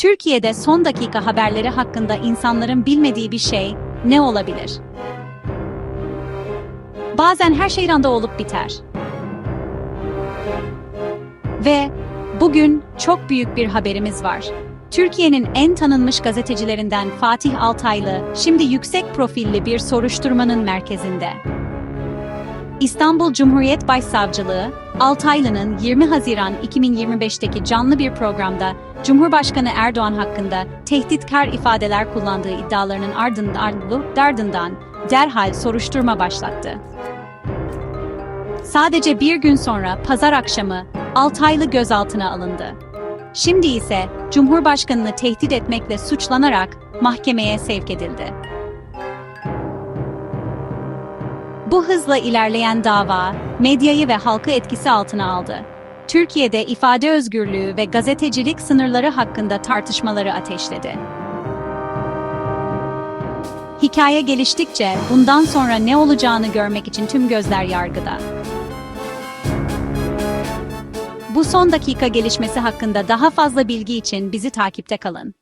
Türkiye'de son dakika haberleri hakkında insanların bilmediği bir şey ne olabilir? Bazen her şey anda olup biter. Ve bugün çok büyük bir haberimiz var. Türkiye'nin en tanınmış gazetecilerinden Fatih Altaylı şimdi yüksek profilli bir soruşturmanın merkezinde. İstanbul Cumhuriyet Başsavcılığı, Altaylı'nın 20 Haziran 2025'teki canlı bir programda Cumhurbaşkanı Erdoğan hakkında tehditkar ifadeler kullandığı iddialarının ardından, ardından derhal soruşturma başlattı. Sadece bir gün sonra pazar akşamı Altaylı gözaltına alındı. Şimdi ise Cumhurbaşkanını tehdit etmekle suçlanarak mahkemeye sevk edildi. Bu hızla ilerleyen dava, medyayı ve halkı etkisi altına aldı. Türkiye'de ifade özgürlüğü ve gazetecilik sınırları hakkında tartışmaları ateşledi. Hikaye geliştikçe bundan sonra ne olacağını görmek için tüm gözler yargıda. Bu son dakika gelişmesi hakkında daha fazla bilgi için bizi takipte kalın.